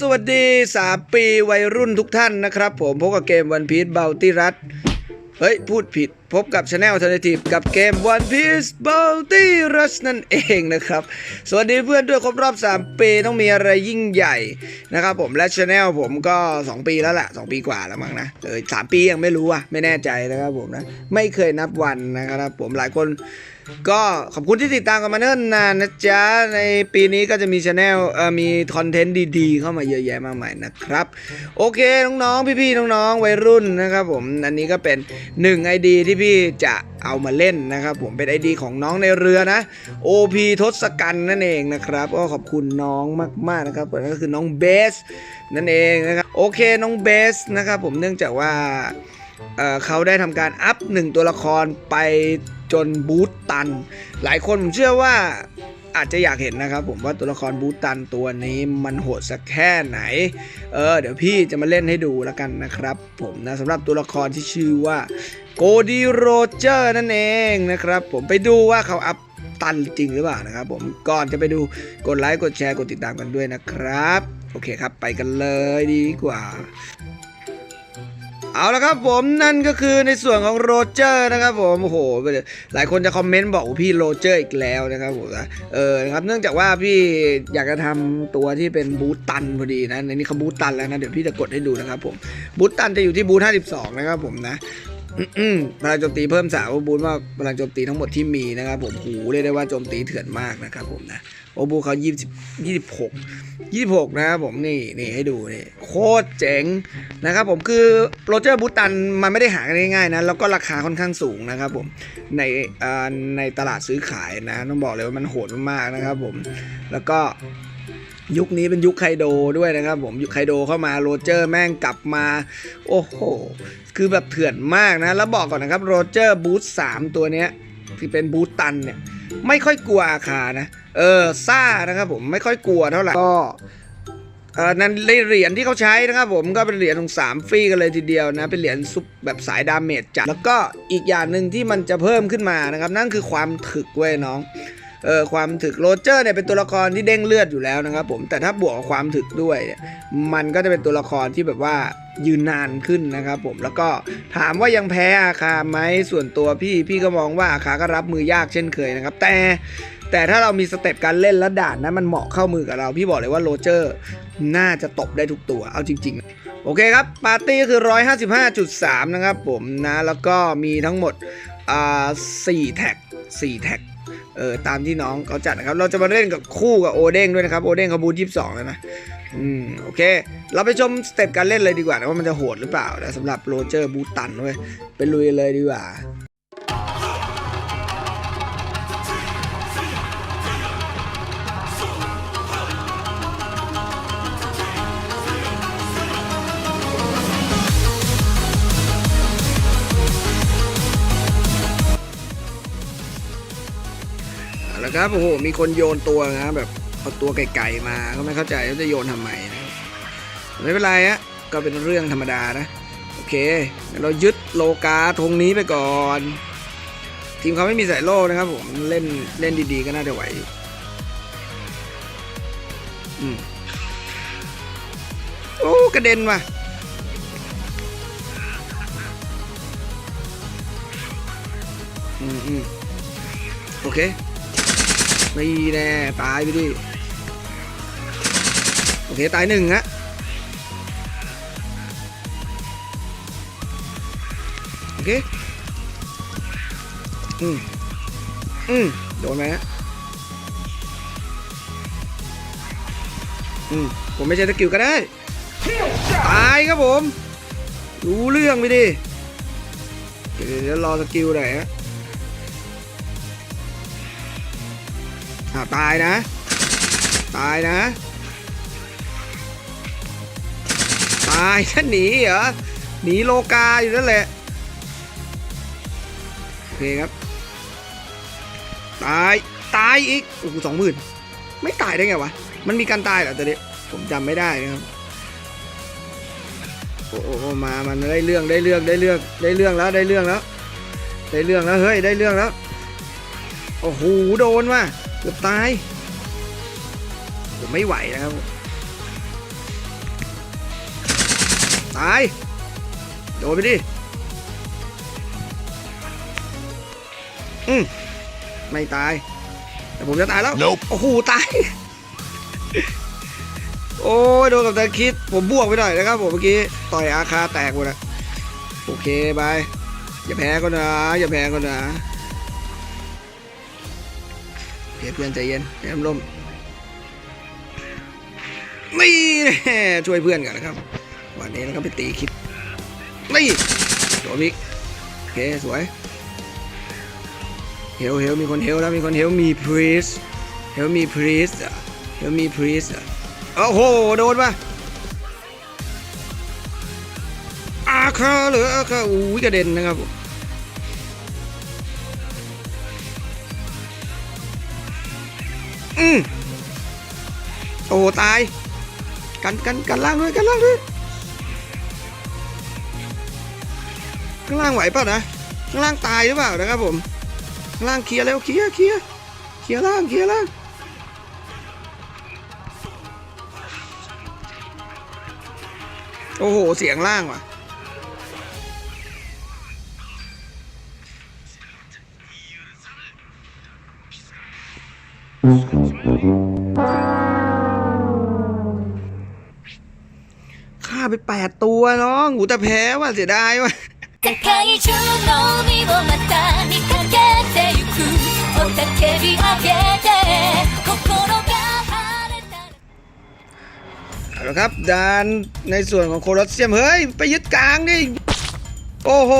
สวัสดี 3 ปีวัยรุ่นทุกท่านนะครับผมพบกับเกมวันพีชเบลตี้รัตเฮ้ย พูดผิด พบกับ Channel Alternative กับเกม One Piece Bounty Rush นั่นเองนะครับ สวัสดีเพื่อนด้วยครบรอบ 3 ปีต้องมีอะไรยิ่งใหญ่นะครับผมและ Channel ผมก็ 2 ปีแล้วแหละ 2 ปีกว่าแล้วมั้งนะเออสามปียังไม่รู้อะไม่แน่ใจนะครับผมนะ ไม่เคยนับวันนะครับผมหลายคนก็ขอบคุณที่ติดตามกันมาเนิ่นนานนะจ๊ะ ในปีนี้ก็จะมีช anel เอ่อมีคอนเทนต์ดีๆ เข้ามาเยอะแยะมากมายนะครับ โอเค น้องๆ พี่ๆ น้องๆ วัยรุ่นนะครับผม อันนี้ก็เป็น 1 ID ที่พี่จะเอามาเล่นนะครับ ผมเป็น ID ของน้องในเรือนะ OP ทศกัณฐ์นั่นเองนะครับก็ขอบคุณน้องมากๆนะครับนั่นก็คือน้องเบสนั่นเองนะครับโอเคน้องเบสนะครับผมเนื่องจากว่าเเขาได้ทำการอัพหนึ่งตัวละครไปจนบูตตัน หลายคนผมเชื่อว่าอาจจะอยากเห็นนะครับผมว่าตัวละครบูตันตัวนี้มันโหดสักแค่ไหน เออเดี๋ยวพี่จะมาเล่นให้ดูแล้วกันนะครับ ผมนะสำหรับตัวละครที่ชื่อว่า โกดีโรเจอร์นั่นเองนะครับผมไปดูว่าเขาอัพตันจริงหรือเปล่านะครับผมก่อนจะไปดูกดไลค์กดแชร์กดติดตามกันด้วยนะครับ โอเคครับไปกันเลยดีกว่า เอาละครับผมนั่นก็คือในส่วนของโรเจอร์นะครับผมโอ้โหหลายคนจะคอมเมนต์บอกพี่โรเจอร์อีกแล้วนะครับผมเออนะครับเนื่องจากว่าพี่อยากจะทำตัวที่เป็นบูตตันพอดีนะในนี้เขาบูตตันแล้วนะเดี๋ยวพี่จะกดให้ดูนะครับผมบูตตันจะอยู่ที่บูต52 นะครับผมนะ พลังโจมตีเพิ่มสามบูทว่าพลังโจมตีทั้งหมดที่มีนะครับผมหูเรียกได้ว่าโจมตีเถื่อนมากนะครับผมนะโอบูเขายี่สิบยี่สิบหกยี่สิบหกนะครับผมนี่นี่ให้ดูนี่โคตรเจ๋งนะครับผมคือโรเจอร์บูตันมันไม่ได้หากันง่ายๆนะแล้วก็ราคาค่อนข้างสูงนะครับผมในในตลาดซื้อขายนะต้องบอกเลยว่ามันโหดมากๆนะครับผมแล้วก็ ยุคนี้เป็นยุคไคโดด้วยนะครับ ผมยุคไคโดเข้ามาโรเจอร์แม่งกลับมา โอ้โห คือแบบเถื่อนมากนะ แล้วบอกก่อนนะครับโรเจอร์บูธสามตัวเนี้ยที่เป็นบูธตันเนี่ย ไม่ค่อยกลัวอาคานะ เออซ่านะครับผมไม่ค่อยกลัวเท่าไหร่ก็เออนั่นเหรียญที่เขาใช้นะครับผมก็เป็นเหรียญของสามฟรีกันเลยทีเดียวนะ เป็นเหรียญซุปแบบสายดาเมจจัดแล้วก็อีกอย่างหนึ่งที่มันจะเพิ่มขึ้นมานะครับ นั่นคือความถึกเว้ยน้อง เออความถึกโรเจอร์เนี่ยเป็นตัวละครที่เด้งเลือดอยู่แล้วนะครับผมแต่ถ้าบวกกับความถึกด้วย มันก็จะเป็นตัวละครที่แบบว่ายืนนานขึ้นนะครับผมแล้วก็ถามว่ายังแพ้อาคาไหมส่วนตัวพี่พี่ก็มองว่าอาคาก็รับมือยากเช่นเคยนะครับ แต่แต่ถ้าเรามีสเต็ปการเล่นและด่านนะมันเหมาะเข้ามือกับเรา พี่บอกเลยว่าโรเจอร์น่าจะตบได้ทุกตัวเอาจริง ๆ โอเคครับ ปาร์ตี้ก็คือ 155.3 นะครับผมนะ แล้วก็มีทั้งหมดอ่า4แท็ก4แท็ก เออตามที่น้องเขาจัดนะครับ เราจะมาเล่นกับคู่กับโอเด้งด้วยนะครับ โอเด้งเขาบูทยี่สิบสองแล้วนะ อืม โอเค เราไปชมสเต็ปการเล่นเลยดีกว่านะว่ามันจะโหดหรือเปล่านะสำหรับโรเจอร์บูตันเว้ยไปลุยเลยดีกว่า เอาละครับโอ้โหมีคนโยนตัวนะแบบเอาตัวไก่ๆมาก็ไม่เข้าใจว่าจะโยนทำไมนะไม่เป็นไรฮะก็เป็นเรื่องธรรมดานะโอเคเรายึดโลกาธงนี้ไปก่อน ทีมเขาไม่มีสายโล่นะครับผมเล่นเล่นดีๆก็น่าจะไหวอืมโอ้กระเด็นว่ะอืมอืมโอเค ไม่แน่ตายไปดิ โอเค ตายหนึ่งฮะโอเค อืม อืม โดนไหมฮะอืม ผมไม่ใช่สกิลก็ได้ ตายครับผม รู้เรื่องไปดิ เดี๋ยวรอสกิลหน่อยฮะ อาตายนะ ตายนะ ตายฉันหนีเหรอ หนีโลกาอยู่นั่นแหละ โอเคครับ ตาย ตายอีก โอ้โหสองหมื่นไม่ตายได้ไงวะ มันมีการตายเหรอตอนนี้ ผมจำไม่ได้นะครับโอ้โหโอ้มา มันได้เรื่อง ได้เรื่อง ได้เรื่อง ได้เรื่องแล้ว ได้เรื่องแล้ว ได้เรื่องแล้ว เฮ้ย ได้เรื่องแล้ว โอ้โห โดนว่ะ เกือบตาย ผมไม่ไหวนะครับ ตาย โดนไปดิ อืมไม่ตาย แต่ผมจะตายแล้ว Nope โอ้โห ตาย โอ้ยโดนกับตาคิด ผมบวกไปหน่อยนะครับผมเมื่อกี้ ต่อยอาคาแตกหมดอะโอเค บาย อย่าแพ้ก็นะ อย่าแพ้ก็นะ โอเคเพื่อนใจเย็นใจร่มๆนี่แน่ช่วยเพื่อนกันนะครับ วันนี้นะครับไปตีคิดนี่โดนอีกโอเคสวยเฮลเฮลมีคนเฮลแล้วมีคนเฮลมีพรีสเฮลมีพรีสเฮลมีพรีสโอ้โหโดนปะอาคาหรืออาคาอู้ยกระเด็นนะครับผม อืมโอ้ตาย กันกันกันล่างด้วยกันล่างด้วยข้างล่างไหวเปล่ะนะข้างล่างตายหรือเปล่านะครับผมข้างล่างเคลียร์แล้วเคลียร์เคลียร์เคลียร์ล่างเคลียร์ล่างโอ้โห เสียงล่างว่ะฆ่ ไปแปดตัวน้องหูแต่แพ้ว่ะเสียดายว่ะเอาละครับดานในส่วนของโคลอสเซียม เฮ้ย ไปยึดกลางดิ โอ้โห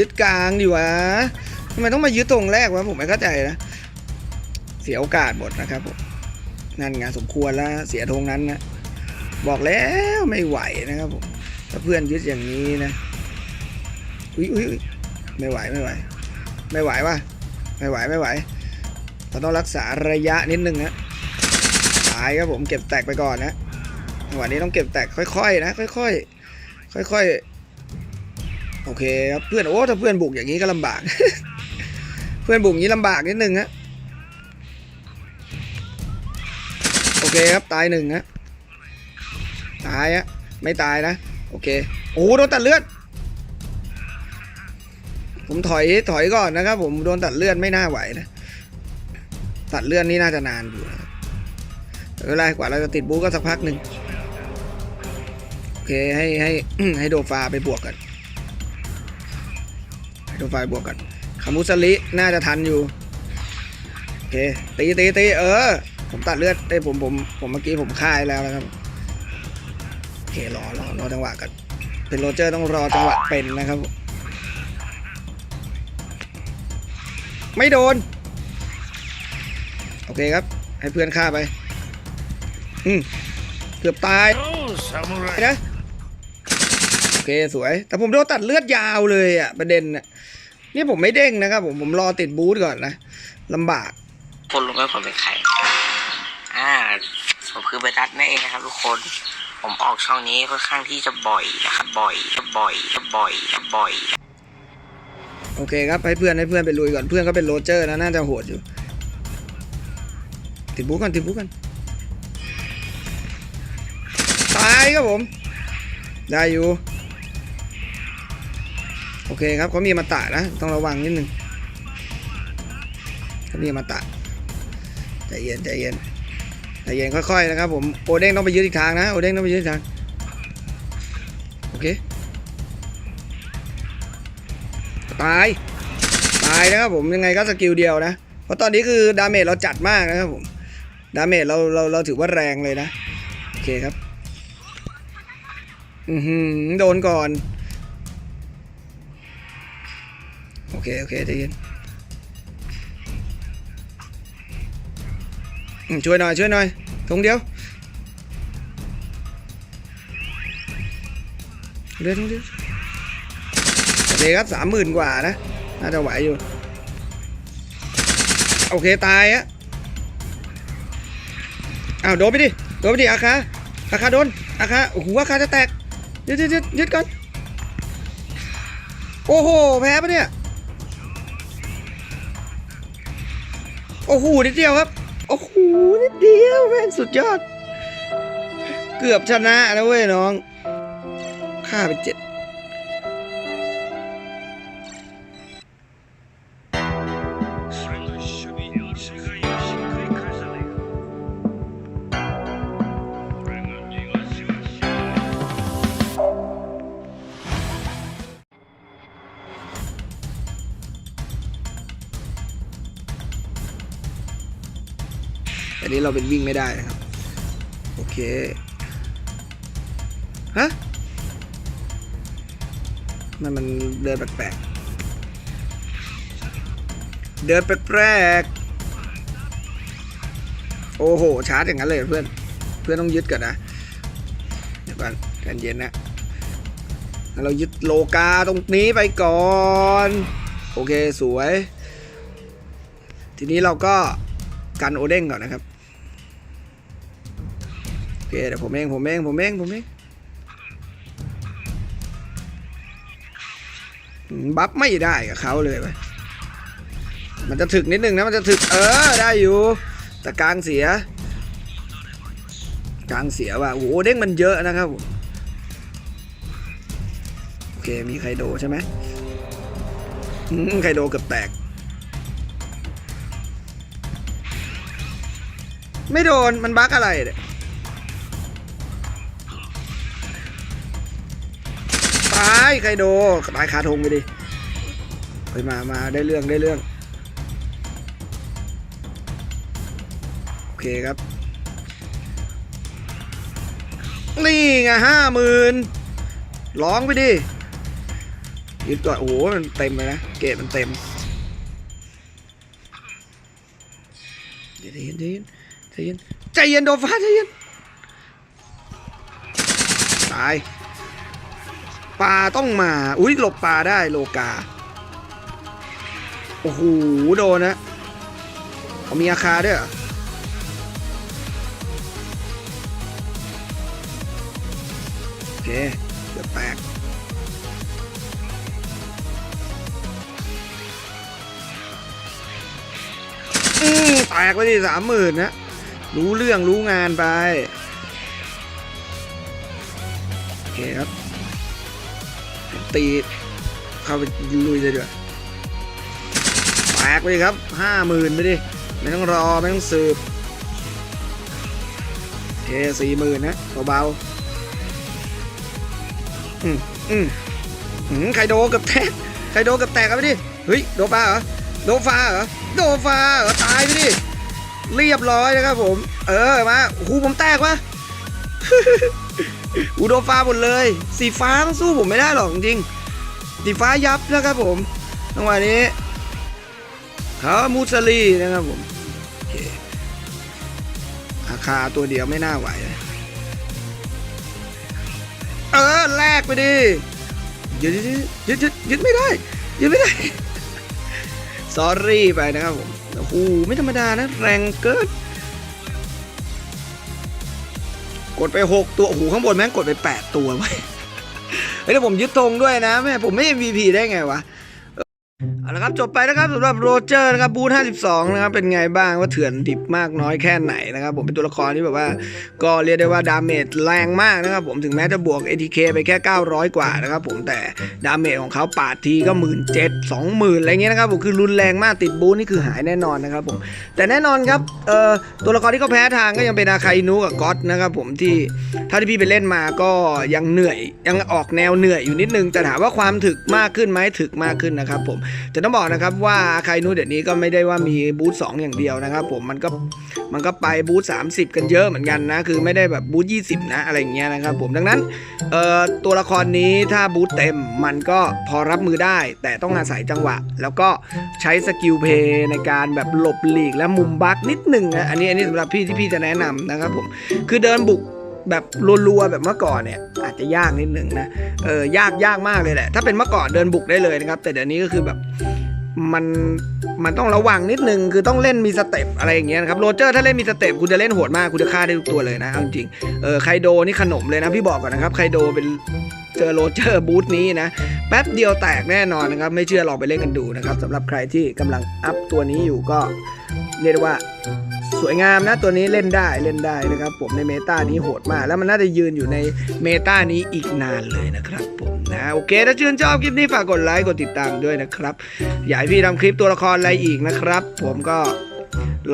ยึดกลางดิวะทำไมต้องมายึดตรงแรกวะผมไม่เข้าใจนะ เสียโอกาสหมดนะครับผมนั่นงานสมควรแล้วเสียตรงนั้นนะ บอกแล้วไม่ไหวนะครับผมถ้าเพื่อนยึดอย่างนี้นะอุ้ยอุ้ยไม่ไหวไม่ไหว ไม่ไหววะไม่ไหวไม่ไหวเราต้องรักษาระยะนิดนึงนะตายครับผมเก็บแตกไปก่อนนะจังหวะนี้ต้องเก็บแตกค่อยๆนะ ค่อยๆค่อยๆโอเคครับเพื่อนโอ้ถ้าเพื่อนบุกอย่างนี้ก็ลำบาก เพื่อนบุกอย่างนี้ลำบากนิดนึงฮะโอเคครับตายหนึ่งฮะ ตายฮะไม่ตายนะ โอเค โอ้โดนตัดเลือด ผมถอยถอยก่อนนะครับผมโดนตัดเลือดไม่น่าไหวนะ ตัดเลือดนี่น่าจะนานอยู่นะครับแต่ไม่เป็นไรกว่าเราจะติดบูก็สักพักหนึ่งโอเคให้ให้ให้โดฟาไปบวกกันให้โดฟาบวกกันคามุสลิน่าจะทันอยู่โอเคตีตีตีเออ ผมตัดเลือดไอ้ผมผมผมเมื่อกี้ผมฆ่าให้แล้วนะครับ เครอรอรอจังหวะกันเป็นโรเจอร์ต้องรอจังหวะเป็นนะครับ ไม่โดน โอเคครับ ให้เพื่อนฆ่าไป อืมเกือบตายนะโอเคสวย แต่ผมโดนตัดเลือดยาวเลยอะประเด็นน่ะนี่ผมไม่เด้งนะครับ ผมผมรอติดบูธก่อนนะลำบาก คนรู้ไหมผมเป็นใครอ่าผมคือเบตัสนั่นเองนะครับทุกคน ผมออกช่องนี้ค่อนข้างที่จะบ่อยนะครับบ่อยบ่อยบ่อยบ่อย โอเคครับให้เพื่อนให้เพื่อนไปลุยก่อนเพื่อนก็เป็นโรเจอร์นะน่าจะโหดอยู่ติดบูธก่อนติดบูธก่อนตายครับผม ได้อยู่ โอเคครับเขามีมาตะนะ ต้องระวังนิดนึงเขามีมาตะใจเย็นใจเย็น ใจเย็นค่อยๆนะครับผมโอเด้งต้องไปยืดอีกทางนะโอเด้งต้องไปยืดอีกทางโอเคตายตายนะครับผมยังไงก็สกิลเดียวนะ เพราะตอนนี้คือดาเมจเราจัดมากนะครับผมดาเมจเราเราเราถือว่าแรงเลยนะโอเคครับอือหือโดนก่อนโอเคโอเคใจเย็น ช่วยหน่อยช่วยหน่อยทงเดียวเรือทงเดียวเคครับสามหมื่นกว่านะ น่าจะไหวอยู่ โอเคตายอะอ้าวโดนไปดิ โดนไปดิอาคาอาคาโดนอาคาโอ้โหอาคาจะแตกยึดยึดยึดยึดก่อน โอ้โห แพ้ปะเนี่ย โอ้โหนิดเดียวครับ โอ้โหนิดเดียวแม่งสุดยอด เกือบชนะแล้วเว้ยน้องฆ่าไปเจ็ด เราเป็นวิ่งไม่ได้นะครับ โอเค ฮะมันมันเดินแปลกๆ เดินแปลกๆ โอ้โห ชาร์จอย่างนั้นเลยเพื่อน เพื่อนต้องยึดก่อนนะ เดี๋ยวก่อนใจเย็นนะ เรายึดโลกาตรงนี้ไปก่อน โอเคสวย ทีนี้เราก็กันโอเด้งก่อนนะครับ เคเดี๋ยวผมเองผมเองผมเองผมเองบัฟไม่ได้กับเขาเลยไปมันจะถึกนิดนึงนะมันจะถึกเออได้อยู่แต่กลางเสีย กลางเสียว่ะโอ้โหเด้งมันเยอะนะครับโอเคมีไคโดใช่ไหมอืมไคโดเกือบแตก ไม่โดนมันบั๊กอะไรเนี่ย ตายไคโดตายคาธงไปดิไปมามาได้เรื่องได้เรื่อง โอเคครับ นี่ไงห้าหมื่นร้องไปดิยึดก่อนโอ้โหมันเต็มเลยนะ เกรดมันเต็มใจเย็นใจเย็นใจเย็นใจเย็นโดฟ้าใจเย็นตาย ปลาต้องมา อุ้ยหลบปลาได้โลกา โอ้โห โดนนะเขามีอาคาด้วยเหรอโอเคเกือแตกอืมแตกไปดิสามหมื่นนะ รู้เรื่องรู้งานไป โอเคครับ ตีเข้าไปลุยเลยดีกว่าแตกไปครับห้าหมื่นไปดิไม่ต้องรอไม่ต้องสืบโอเคสี่หมื่นนะเบาๆอืมอืมอืมไคโดกับแตกไคโดกับแตกกันไปดิเฮ้ยโดฟ้าเหรอโดฟ้าเหรอโดฟ้าเหรอตายไปดิเรียบร้อยนะครับผม เออมาโอ้โหผมแตกวะ อูโดฟ้าหมดเลย สีฟ้าสู้ผมไม่ได้หรอกจริงสีฟ้ายับนะครับผมจังหวะนี้เขามูสลีนะครับผมอาคาตัวเดียวไม่น่าไหว เออแลกไปดิยึดยึดยึดยึดไม่ได้ยึดไม่ได้สอรี่ไปนะครับผมโอ้โหไม่ธรรมดานะ แรงเกิน กดไป 6 ตัวโอ้โหข้างบนแม่งกดไป 8 ตัวไว้ยเฮ้ยแล้วผมยึดธงด้วยนะแม่ผมไม่ MVP ได้ไงวะ เอาละครับจบไปนะครับสำหรับโรเจอร์นะครับบูธ52 นะครับเป็นไงบ้างว่าเถื่อนดิบมากน้อยแค่ไหนนะครับผมเป็นตัวละครที่แบบว่าก็เรียกได้ว่าดาเมจแรงมากนะครับผมถึงแม้จะบวก ATK ไปแค่ 900 กว่านะครับผมแต่ดาเมจของเขาปาดทีก็1 7 0 0 0 20,000อะไรเงี้ยนะครับผมคือรุนแรงมากติดบูธนี่คือหายแน่นอนนะครับผมแต่แน่นอนครับเอ่อตัวละครที่เขาแพ้ทางก็ยังเป็นอาคาอินุกับก๊อตนะครับผมที่เท่าที่พี่ไปเล่นมาก็ยังเหนื่อยยังออกแนวเหนื่อยอยู่นิดนึงแต่ถามว่าความถึกมากขึ้นไหมถึกมากขึ้นนะครับผมจะต้องบอกนะครับว่าไครนูเดี๋ยวนี้ก็ไม่ได้ว่ามีบูธ2อย่างเดียวนะครับ ผมมันก็มันก็ไปบูธ30 กันเยอะเหมือนกันนะ คือไม่ได้แบบบูธ20 นะอะไรอย่างเงี้ยนะครับ ผมดังนั้นเอ่อตัวละครนี้ถ้าบูธเต็มมันก็พอรับมือได้ แต่ต้องอาศัยจังหวะ แล้วก็ใช้สกิลเพย์ในการแบบหลบหลีกและมุมบักนิดหนึ่งนะอันนี้อันนี้สำหรับพี่ที่พี่จะแนะนำนะครับผมคือเดินบุกแบบรัวๆแบบเมื่อก่อนเนี่ยอาจจะยากนิดนึงนะเออยากยากมากเลยแหละถ้าเป็นเมื่อก่อนเดินบุกได้เลยนะครับ แต่เดี๋ยวนี้ก็คือแบบ มันมันต้องระวังนิดนึงคือต้องเล่นมีสเต็ปอะไรอย่างเงี้ยนะครับโรเจอร์ถ้าเล่นมีสเต็ปคุณจะเล่นโหดมากคุณจะฆ่าได้ทุกตัวเลยนะเอาจริงเออไคโดนี่ขนมเลยนะพี่บอกก่อนนะครับไคโดเป็นเจอโรเจอร์บูธนี้นะแป๊บเดียวแตกแน่นอนนะครับ ไม่เชื่อลองไปเล่นกันดูนะครับสำหรับใครที่กำลังอัพตัวนี้อยู่ก็เรียกว่า สวยงามนะตัวนี้เล่นได้เล่นได้นะครับ ผมในเมตานี้โหดมาก แล้วมันน่าจะยืนอยู่ในเมตานี้อีกนานเลยนะครับผมนะโอเค ถ้าชื่นชอบคลิปนี้ฝากกดไลค์กดติดตามด้วยนะครับ อยากให้พี่ทำคลิปตัวละครอะไรอีกนะครับ ผมก็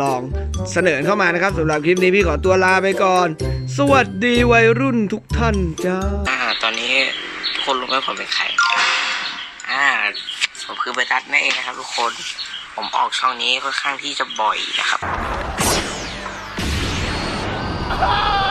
ลองเสนอเข้ามานะครับสำหรับคลิปนี้พี่ขอตัวลาไปก่อน สวัสดีวัยรุ่นทุกท่านจ้าอ่าตอนนี้ทุกคนรู้ไหมผมเป็นใครอ่าผมคือเบตัสนั่นเองนะครับทุกคนผมออกช่องนี้ค่อนข้างที่จะบ่อยนะครับ Ah!